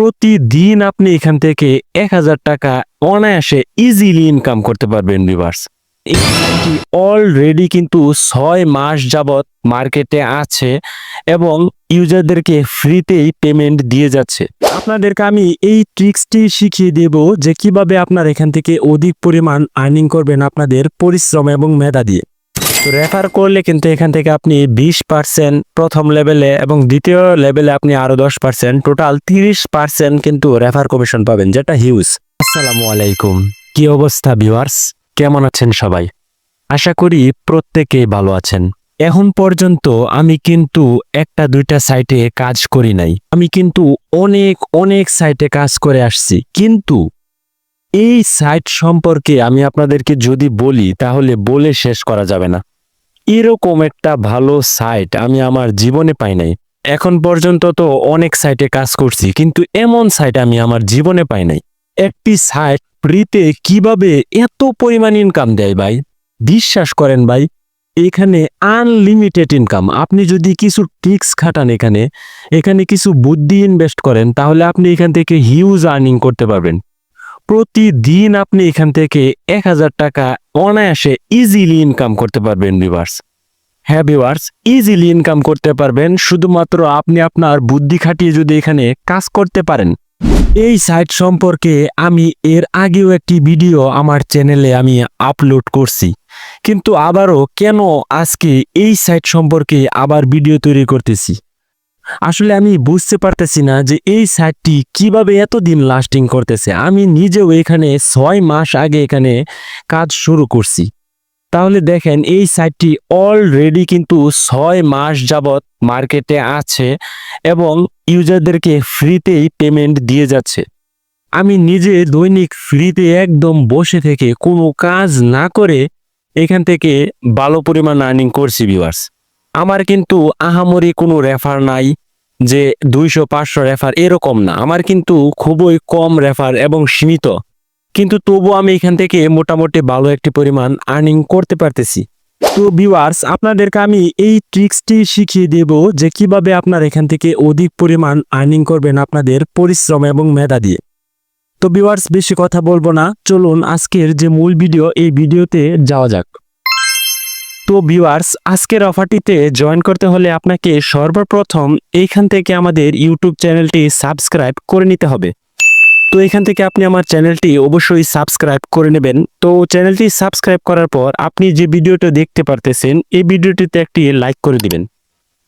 প্রতিদিন আপনি এখান থেকে এক হাজার টাকা অনায়াসে ইজিলি ইনকাম করতে পারবেন এটি অলরেডি কিন্তু ছয় মাস যাবৎ মার্কেটে আছে এবং ইউজারদেরকে ফ্রিতেই পেমেন্ট দিয়ে যাচ্ছে। আপনাদেরকে আমি এই ট্রিক্সটি শিখিয়ে দেব যে কীভাবে আপনার এখান থেকে অধিক পরিমাণ আর্নিং করবেন আপনাদের পরিশ্রম এবং মেধা দিয়ে। তো রেফার করলে কিন্তু এখান থেকে আপনি বিশ পার্সেন্ট প্রথম লেভেলে এবং দ্বিতীয় লেভেলে আপনি আরও দশ পার্সেন্ট টোটাল তিরিশ পার্সেন্ট কিন্তু রেফার কমিশন পাবেন, যেটা হিউজ আসসালামু আলাইকুম। কি অবস্থা ভিউয়ার্স কেমন আছেন সবাই? আশা করি প্রত্যেকেই ভালো আছেন। এখন পর্যন্ত আমি কিন্তু একটা দুইটা সাইটে কাজ করি নাই। আমি কিন্তু অনেক অনেক সাইটে কাজ করে আসছি। কিন্তু এই সাইট সম্পর্কে আমি আপনাদেরকে যদি বলি, তাহলে বলে শেষ করা যাবে না। এরকম একটা ভালো সাইট আমি আমার জীবনে পাই নাই। এখন পর্যন্ত তো অনেক সাইটে কাজ করছি, কিন্তু এমন সাইট আমি আমার জীবনে পাই নাই। একটি সাইট ফ্রিতে কীভাবে এত পরিমাণ ইনকাম দেয় ভাই? বিশ্বাস করেন ভাই, এখানে আনলিমিটেড ইনকাম আপনি যদি কিছু ট্রিক্স খাটান এখানে এখানে কিছু বুদ্ধি ইনভেস্ট করেন, তাহলে আপনি এখান থেকে হিউজ আর্নিং করতে পারবেন। প্রতিদিন আপনি এখান থেকে এক হাজার টাকা অনায়াসে ইজিলি ইনকাম করতে পারবেন ভিউয়ার্স হ্যাঁ ভিউয়ার্স ইজিলি ইনকাম করতে পারবেন, শুধুমাত্র আপনি আপনার বুদ্ধি খাটিয়ে যদি এখানে কাজ করতে পারেন। এই সাইট সম্পর্কে আমি এর আগেও একটি ভিডিও আমার চ্যানেলে আমি আপলোড করছি। কিন্তু আবারও কেন আজকে এই সাইট সম্পর্কে আবার ভিডিও তৈরি করতেছি? আসলে আমি বুঝতে পারতেছি না যে এই সাইটটি কীভাবে এতদিন লাস্টিং করতেছে। আমি নিজেও এখানে ছয় মাস আগে এখানে কাজ শুরু করছি। তাহলে দেখেন, এই সাইটটি অলরেডি কিন্তু ছয় মাস যাবৎ মার্কেটে আছে এবং ইউজারদেরকে ফ্রিতেই পেমেন্ট দিয়ে যাচ্ছে। আমি নিজে দৈনিক ফ্রিতে একদম বসে থেকে কোনো কাজ না করে এখান থেকে ভালো পরিমাণ আর্নিং করছি ভিউয়ার্স আমার কিন্তু আহামরি কোনো রেফার নাই। যে দুইশো পাঁচশো রেফার এরকম না। আমার কিন্তু খুবই কম রেফার এবং সীমিত। কিন্তু তবু আমি এখান থেকে মোটামুটি ভালো একটি পরিমাণ আর্নিং করতে পারতেছি। তো ভিউয়ার্স আপনাদেরকে আমি এই ট্রিক্সটি শিখিয়ে দেব যে কীভাবে আপনার এখান থেকে অধিক পরিমাণ আর্নিং করবেন আপনাদের পরিশ্রম এবং মেধা দিয়ে। তো ভিউয়ার্স বেশি কথা বলব না। চলুন আজকের যে মূল ভিডিও এই ভিডিওতে যাওয়া যাক। তো ভিউয়ার্স আজকের অফারটিতে জয়েন করতে হলে আপনাকে সর্বপ্রথম এইখান থেকে আমাদের ইউটিউব চ্যানেলটি সাবস্ক্রাইব করে নিতে হবে। তো এখান থেকে আপনি আমার চ্যানেলটি অবশ্যই সাবস্ক্রাইব করে নেবেন। তো চ্যানেলটি সাবস্ক্রাইব করার পর আপনি যে ভিডিওটা দেখতে পারতেছেন, এই ভিডিওটিতে একটি লাইক করে দিবেন।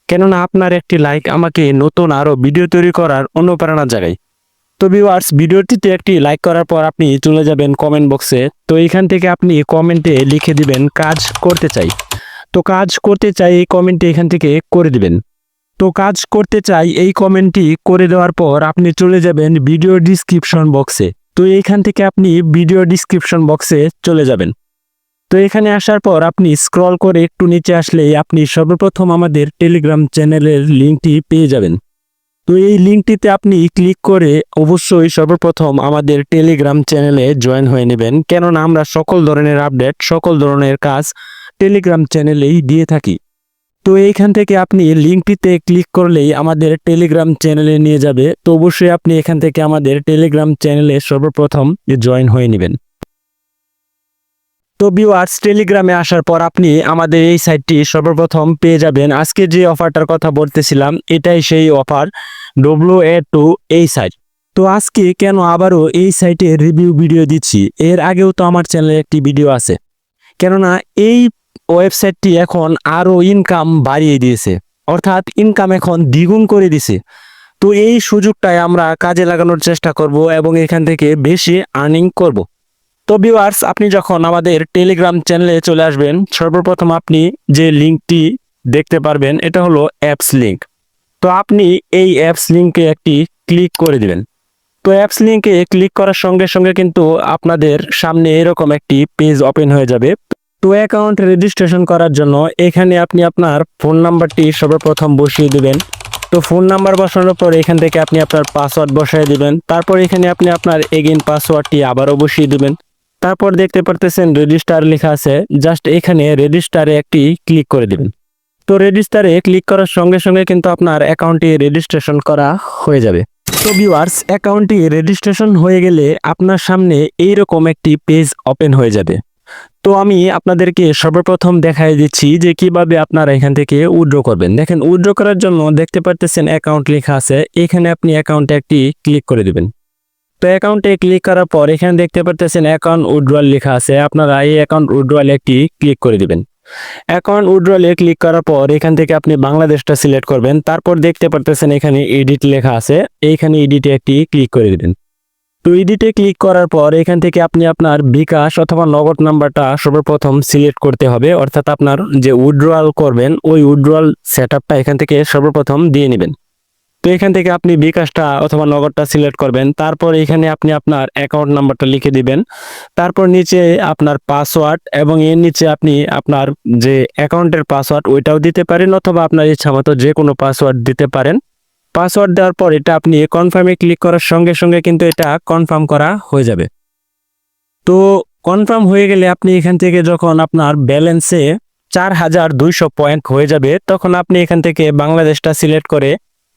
কেননা আপনার একটি লাইক আমাকে নতুন আরও ভিডিও তৈরি করার অনুপ্রেরণা জাগায় তো ভিউয়ার্স ভিডিওটিতে একটি লাইক করার পর আপনি চলে যাবেন কমেন্ট বক্সে তো এখান থেকে আপনি কমেন্টে লিখে দিবেন, কাজ করতে চাই। তো কাজ করতে চাই এই কমেন্টটি এখান থেকে করে দিবেন। তো কাজ করতে চাই এই কমেন্টটি করে দেওয়ার পর আপনি চলে যাবেন ভিডিও ডিসক্রিপশন বক্সে। তো এইখান থেকে আপনি ভিডিও ডিসক্রিপশন বক্সে চলে যাবেন। তো এখানে আসার পর আপনি স্ক্রল করে একটু নিচে আসলে আপনি সর্বপ্রথম আমাদের টেলিগ্রাম চ্যানেলের লিঙ্কটি পেয়ে যাবেন। তো এই লিঙ্কটিতে আপনি ক্লিক করে অবশ্যই সর্বপ্রথম আমাদের টেলিগ্রাম চ্যানেলে জয়েন হয়ে নেবেন। কেননা আমরা সকল ধরনের আপডেট, সকল ধরনের কাজ টেলিগ্রাম চ্যানেলেই দিয়ে থাকি। তো এইখান থেকে আপনি লিঙ্কটিতে ক্লিক করলেই আমাদের টেলিগ্রাম চ্যানেলে নিয়ে যাবে। তো অবশ্যই আপনি এখান থেকে আমাদের টেলিগ্রাম চ্যানেলে সর্বপ্রথম জয়েন হয়ে নেবেন। তো ভিউয়ার্স, টেলিগ্রামে আসার পর আপনি আমাদের এই সাইটটি সর্বপ্রথম পেয়ে যাবেন। আজকে যে অফারটার কথা বলতেছিলাম, এটাই সেই অফার ডব্লিউ এ টু এই সাইট তো আজকে কেন আবারও এই সাইটে রিভিউ ভিডিও দিচ্ছি? এর আগেও তো আমার চ্যানেলে একটি ভিডিও আছে। কেননা এই ওয়েবসাইটটি এখন আরও ইনকাম বাড়িয়ে দিয়েছে। অর্থাৎ ইনকাম এখন দ্বিগুণ করে দিছে। তো এই সুযোগটাই আমরা কাজে লাগানোর চেষ্টা করব এবং এখান থেকে বেশি আর্নিং করব। তো ভিউয়ার্স আপনি যখন আমাদের টেলিগ্রাম চ্যানেলে চলে আসবেন, সর্বপ্রথম আপনি যে লিঙ্কটি দেখতে পারবেন, এটা হলো অ্যাপস লিঙ্ক তো আপনি এই অ্যাপস লিঙ্কে একটি ক্লিক করে দিবেন। তো অ্যাপস লিঙ্কে ক্লিক করার সঙ্গে সঙ্গে কিন্তু আপনাদের সামনে এরকম একটি পেজ ওপেন হয়ে যাবে। তো অ্যাকাউন্ট রেজিস্ট্রেশন করার জন্য এখানে আপনি আপনার ফোন নাম্বারটি সর্বপ্রথম বসিয়ে দেবেন। তো ফোন নাম্বার বসানোর পর এখান থেকে আপনি আপনার পাসওয়ার্ড বসায় দেবেন। তারপর এখানে আপনি আপনার এগেন পাসওয়ার্ডটি আবারও বসিয়ে দেবেন। তারপর দেখতে পারতেছেন রেজিস্টার লেখা আছে। জাস্ট এখানে রেজিস্টারে একটি ক্লিক করে দিবেন। তো রেজিস্টারে ক্লিক করার সঙ্গে সঙ্গে কিন্তু আপনার অ্যাকাউন্টটি রেজিস্ট্রেশন করা হয়ে যাবে। তো ভিউয়ার্স অ্যাকাউন্টটি রেজিস্ট্রেশন হয়ে গেলে আপনার সামনে এইরকম একটি পেজ ওপেন হয়ে যাবে। তো আমি আপনাদেরকে সর্বপ্রথম দেখাই দিচ্ছি যে কীভাবে আপনারা এখান থেকে উইথড্র করবেন। দেখেন উইথড্র করার জন্য দেখতে পারতেছেন অ্যাকাউন্ট লেখা আছে। এখানে আপনি অ্যাকাউন্টে একটি ক্লিক করে দিবেন। তো অ্যাকাউন্টে ক্লিক করার পর এখানে দেখতে পারতেছেন অ্যাকাউন্ট উইথড্রয়াল লেখা আছে। আপনারা এই অ্যাকাউন্ট উইথড্রয়ালে একটি ক্লিক করে দিবেন। অ্যাকাউন্ট উইথড্রয়ালে ক্লিক করার পর এখান থেকে আপনি বাংলাদেশটা সিলেক্ট করবেন। তারপর দেখতে পারতেছেন এখানে এডিট লেখা আছে। এইখানে এডিটে একটি ক্লিক করে দিবেন। তো এডিটে ক্লিক করার পর এখান থেকে আপনি আপনার বিকাশ অথবা নগদ নাম্বারটা সর্বপ্রথম সিলেক্ট করতে হবে। অর্থাৎ আপনার যে উইথড্রয়াল করবেন, ওই উইথড্রয়াল সেট এখান থেকে সর্বপ্রথম দিয়ে নেবেন। তো এখান থেকে আপনি বিকাশটা অথবা নগদটা সিলেক্ট করবেন। তারপর এখানে আপনি আপনার অ্যাকাউন্ট নাম্বারটা লিখে দিবেন। তারপর নিচে আপনার পাসওয়ার্ড এবং এর নিচে আপনি আপনার যে অ্যাকাউন্টের পাসওয়ার্ড ওইটাও দিতে পারেন অথবা আপনার ইচ্ছা মতো যে কোনো পাসওয়ার্ড দিতে পারেন। পাসওয়ার্ড দেওয়ার পর এটা আপনি কনফার্মে ক্লিক করার সঙ্গে সঙ্গে কিন্তু এটা কনফার্ম করা হয়ে যাবে। তো কনফার্ম হয়ে গেলে আপনি এখান থেকে যখন আপনার ব্যালেন্সে চার হাজার দুইশো পয়েন্ট হয়ে যাবে, তখন আপনি এখান থেকে বাংলাদেশটা সিলেক্ট করে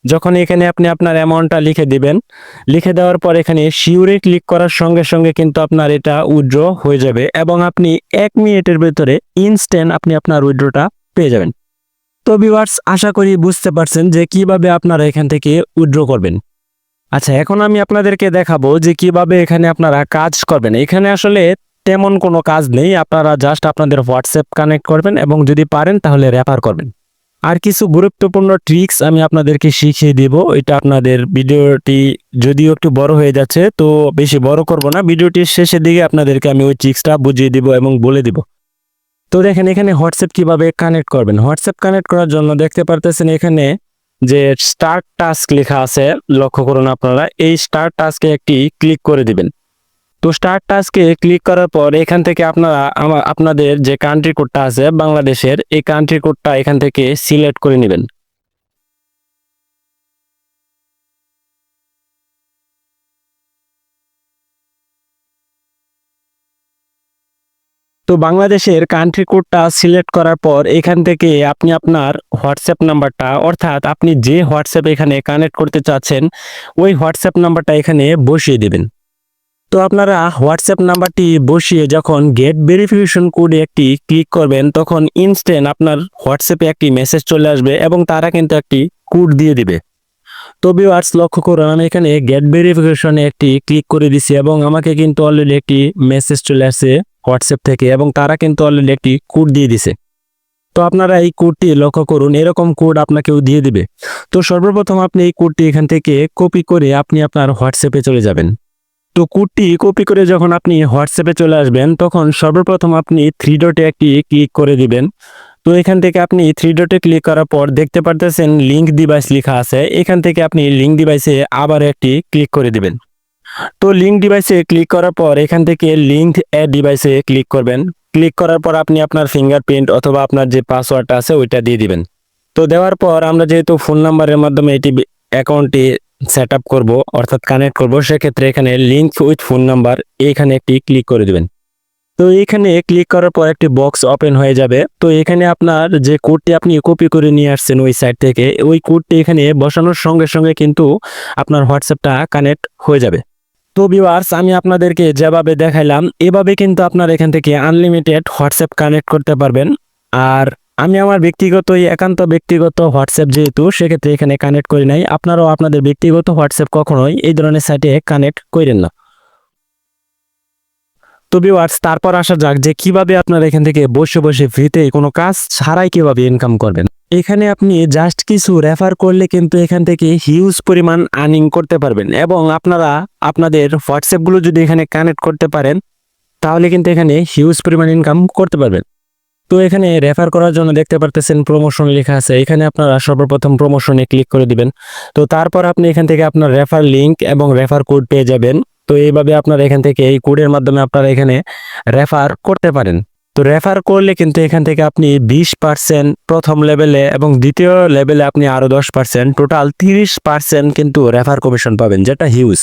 যখন এখানে আপনি আপনার অ্যামাউন্টটা লিখে দিবেন, লিখে দেওয়ার পর এখানে শিউরে ক্লিক করার সঙ্গে সঙ্গে কিন্তু আপনার এটা উইথড্র হয়ে যাবে এবং আপনি এক মিনিটের ভেতরে ইনস্ট্যান্ট আপনি আপনার উইথড্রটা পেয়ে যাবেন। তো ভিউয়ার্স আশা করি বুঝতে পারছেন যে কীভাবে আপনারা এখান থেকে উইথড্র করবেন। আচ্ছা এখন আমি আপনাদেরকে দেখাবো যে কীভাবে এখানে আপনারা কাজ করবেন। এখানে আসলে তেমন কোনো কাজ নেই, আপনারা জাস্ট আপনাদের হোয়াটসঅ্যাপ কানেক্ট করবেন এবং যদি পারেন তাহলে রেফার করবেন। আর কিছু গুরুত্বপূর্ণ ট্রিক্স আমি আপনাদেরকে শিখিয়ে দিব, এটা আপনাদের ভিডিওটি যদিও একটু বড় হয়ে যাচ্ছে, তো বেশি বড় করব না। ভিডিওটির শেষের দিকে আপনাদেরকে আমি ওই ট্রিক্সটা বুঝিয়ে দিব এবং বলে দিব। তো দেখেন এখানে হোয়াটসঅ্যাপ কীভাবে কানেক্ট করবেন? হোয়াটসঅ্যাপ কানেক্ট করার জন্য দেখতে পারতেছেন এখানে যে স্টার্ট টাস্ক লেখা আছে, লক্ষ্য করুন আপনারা, এই স্টার্ট টাস্কে একটি ক্লিক করে দিবেন। তো স্টার্ট টাস্কে ক্লিক করার পর এখান থেকে আপনারা আপনাদের যে কান্ট্রি কোডটা আছে, বাংলাদেশের, এই কান্ট্রি কোডটা এখান থেকে সিলেক্ট করে নেবেন। তো বাংলাদেশের কান্ট্রি কোডটা সিলেক্ট করার পর এখান থেকে আপনি আপনার হোয়াটসঅ্যাপ নাম্বারটা অর্থাৎ আপনি যে হোয়াটসঅ্যাপ এখানে কানেক্ট করতে চাচ্ছেন, ওই হোয়াটসঅ্যাপ নাম্বারটা এখানে বসিয়ে দেবেন। তো আপনারা হোয়াটসঅ্যাপ নাম্বারটি বসিয়ে যখন গেট ভেরিফিকেশন কোডে একটি ক্লিক করবেন, তখন ইনস্ট্যান্ট আপনার হোয়াটসঅ্যাপে একটি মেসেজ চলে আসবে এবং তারা কিন্তু একটি কোড দিয়ে দিবে। তো ভিউয়ার্স লক্ষ্য করুন, আমি এখানে গেট ভেরিফিকেশনে একটি ক্লিক করে দিছি এবং আমাকে কিন্তু অলরেডি একটি মেসেজ চলে আসছে। হোয়াটসঅ্যাপ থেকে এবং তারা কিন্তু অলরেডি একটি কোড দিয়ে দিছে। তো আপনারা এই কোডটি লক্ষ্য করুন, এরকম কোড আপনাকেও দিয়ে দিবে। তো সর্বপ্রথম আপনি এই কোডটি এখান থেকে কপি করে আপনি আপনার হোয়াটসঅ্যাপে চলে যাবেন। তো কোডটি কপি করে যখন আপনি হোয়াটসঅ্যাপে চলে আসবেন, তখন সর্বপ্রথম আপনি থ্রি ডটে একটি ক্লিক করে দিবেন। তো এখান থেকে আপনি থ্রি ডটে ক্লিক করার পর দেখতে পারতেছেন লিঙ্ক ডিভাইস লেখা আছে। এখান থেকে আপনি লিঙ্ক ডিভাইসে আবার একটি ক্লিক করে দিবেন। তো লিঙ্ক ডিভাইসে ক্লিক করার পর এখান থেকে লিঙ্ক অ্যাড ডিভাইসে ক্লিক করবেন। ক্লিক করার পর আপনি আপনার ফিঙ্গারপ্রিন্ট অথবা আপনার যে পাসওয়ার্ডটা আছে ওইটা দিয়ে দিবেন। তো দেওয়ার পর আমরা যেহেতু ফোন নাম্বারের মাধ্যমে এটি অ্যাকাউন্টটি সেট আপ করব, অর্থাৎ কানেক্ট করব, সেক্ষেত্রে এখানে লিঙ্ক উইথ ফোন নাম্বার এইখানে একটি ক্লিক করে দিবেন। তো এখানে ক্লিক করার পর একটি বক্স ওপেন হয়ে যাবে। তো এখানে আপনার যে কোডটি আপনি কপি করে নিয়ে আসছেন ওই সাইট থেকে, ওই কোডটি এখানে বসানোর সঙ্গে সঙ্গে কিন্তু আপনার হোয়াটসঅ্যাপটা কানেক্ট হয়ে যাবে। তো ভিউয়ার্স আমি আপনাদেরকে যেভাবে দেখাইলাম, এভাবে কিন্তু আপনার এখান থেকে আনলিমিটেড হোয়াটসঅ্যাপ কানেক্ট করতে পারবেন। আর আমি আমার ব্যক্তিগত একান্ত ব্যক্তিগত হোয়াটসঅ্যাপ যেহেতু, সেক্ষেত্রে এখানে কানেক্ট করি নাই। আপনারাও আপনাদের ব্যক্তিগত হোয়াটসঅ্যাপ কখনোই এই ধরনের সাইটে কানেক্ট করেন না। তো ভিউয়ার্স তারপর আসা যাক যে কীভাবে আপনারা এখান থেকে বসে বসে ফ্রিতে কোনো কাজ ছাড়াই কীভাবে ইনকাম করবেন। এখানে আপনি জাস্ট কিছু রেফার করলে কিন্তু এখান থেকে হিউজ পরিমাণ আর্নিং করতে পারবেন এবং আপনারা আপনাদের হোয়াটসঅ্যাপগুলো যদি এখানে কানেক্ট করতে পারেন, তাহলে কিন্তু এখানে হিউজ পরিমাণ ইনকাম করতে পারবেন। তো এখানে রেফার করার জন্য দেখতে পারতেছেন প্রমোশন লেখা আছে। এখানে আপনারা সর্বপ্রথম প্রমোশনে ক্লিক করে দিবেন। তো তারপর আপনি এখান থেকে আপনার রেফার লিংক এবং রেফার কোড পেয়ে যাবেন। তো এইভাবে আপনারা এখান থেকে এই কোডের মাধ্যমে আপনারা এখানে রেফার করতে পারেন। তো রেফার করলে কিন্তু এখান থেকে আপনি বিশ পার্সেন্ট প্রথম লেভেলে এবং দ্বিতীয় লেভেলে আপনি আরও দশ পার্সেন্ট টোটাল তিরিশ পার্সেন্ট কিন্তু রেফার কমিশন পাবেন, যেটা হিউজ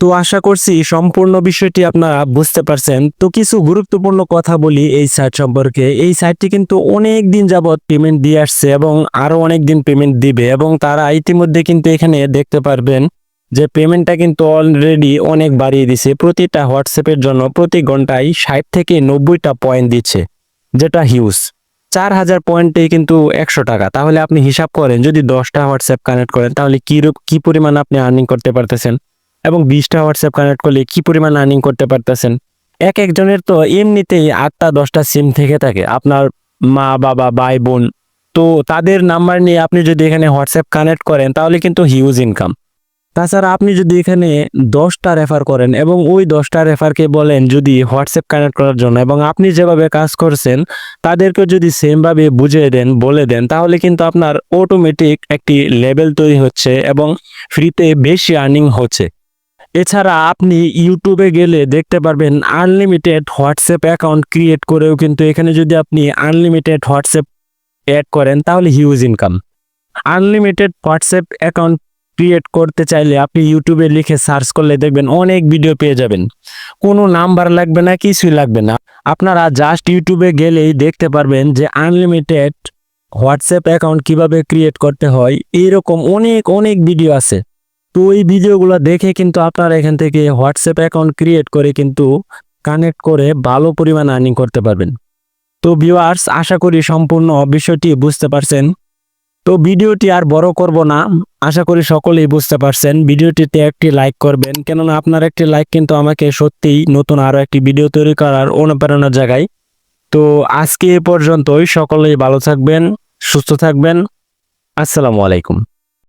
তো আশা করছি সম্পূর্ণ বিষয়টি আপনারা বুঝতে পারছেন। তো কিছু গুরুত্বপূর্ণ কথা বলি এই সাইট সম্পর্কে। এই সাইটটি কিন্তু অনেক দিন যাবৎ পেমেন্ট দিয়ে আসছে এবং আরও অনেক দিন পেমেন্ট দিবে এবং তারা ইতিমধ্যে কিন্তু এখানে দেখতে পারবেন যে পেমেন্টটা কিন্তু অলরেডি অনেক বাড়িয়ে দিছে। প্রতিটা হোয়াটসঅ্যাপের জন্য প্রতি ঘন্টায় ষাট থেকে নব্বইটা পয়েন্ট দিচ্ছে, যেটা হিউজ চার হাজার পয়েন্টে কিন্তু একশো টাকা। তাহলে আপনি হিসাব করেন, যদি দশটা হোয়াটসঅ্যাপ কানেক্ট করেন, তাহলে কি রূপ- কি পরিমাণ আপনি আর্নিং করতে পারতেছেন? এবং বিশটা হোয়াটসঅ্যাপ কানেক্ট করলে কী পরিমাণ আর্নিং করতে পারতেছেন? এক একজনের তো এমনিতেই আটটা, দশটা সিম থেকে থাকে। আপনার মা, বাবা, ভাই, বোন। তো তাদের নাম্বার নিয়ে আপনি যদি এখানে হোয়াটসঅ্যাপ কানেক্ট করেন, তাহলে কিন্তু হিউজ ইনকাম তাছাড়া আপনি যদি এখানে দশটা রেফার করেন এবং ওই দশটা রেফারকে বলেন যদি হোয়াটসঅ্যাপ কানেক্ট করার জন্য এবং আপনি যেভাবে কাজ করছেন তাদেরকে যদি সেমভাবে বুঝিয়ে দেন, বলে দেন, তাহলে কিন্তু আপনার অটোমেটিক একটি লেভেল তৈরি হচ্ছে এবং ফ্রিতে বেশি আর্নিং হচ্ছে। এছাড়া আপনি ইউটিউবে গেলে দেখতে পারবেন আনলিমিটেড হোয়াটসঅ্যাপ অ্যাকাউন্ট ক্রিয়েট করেও কিন্তু এখানে যদি আপনি আনলিমিটেড হোয়াটসঅ্যাপ অ্যাড করেন, তাহলে huge income unlimited WhatsApp account create করতে চাইলে আপনি ইউটিউবে লিখে সার্চ করলে দেখবেন অনেক ভিডিও পেয়ে যাবেন। কোনো নাম্বার লাগবে না, কিছুই লাগবে না। আপনারা জাস্ট ইউটিউবে গেলেই দেখতে পারবেন যে আনলিমিটেড হোয়াটসঅ্যাপ অ্যাকাউন্ট কীভাবে ক্রিয়েট করতে হয়, এরকম অনেক অনেক ভিডিও আছে। তো ওই ভিডিওগুলো দেখে কিন্তু আপনারা এখান থেকে হোয়াটসঅ্যাপ অ্যাকাউন্ট ক্রিয়েট করে কিন্তু কানেক্ট করে ভালো পরিমাণ আর্নিং করতে পারবেন। তো ভিউয়ার্স আশা করি সম্পূর্ণ বিষয়টি বুঝতে পারছেন। তো ভিডিওটি আর বড় করব না। আশা করি সকলেই বুঝতে পারছেন। ভিডিওটিতে একটি লাইক করবেন। কেননা আপনার একটি লাইক কিন্তু আমাকে সত্যিই নতুন আরও একটি ভিডিও তৈরি করার অনুপ্রেরণার জায়গায়। তো আজকে এ পর্যন্তই। সকলেই ভালো থাকবেন, সুস্থ থাকবেন। আসসালামু আলাইকুম।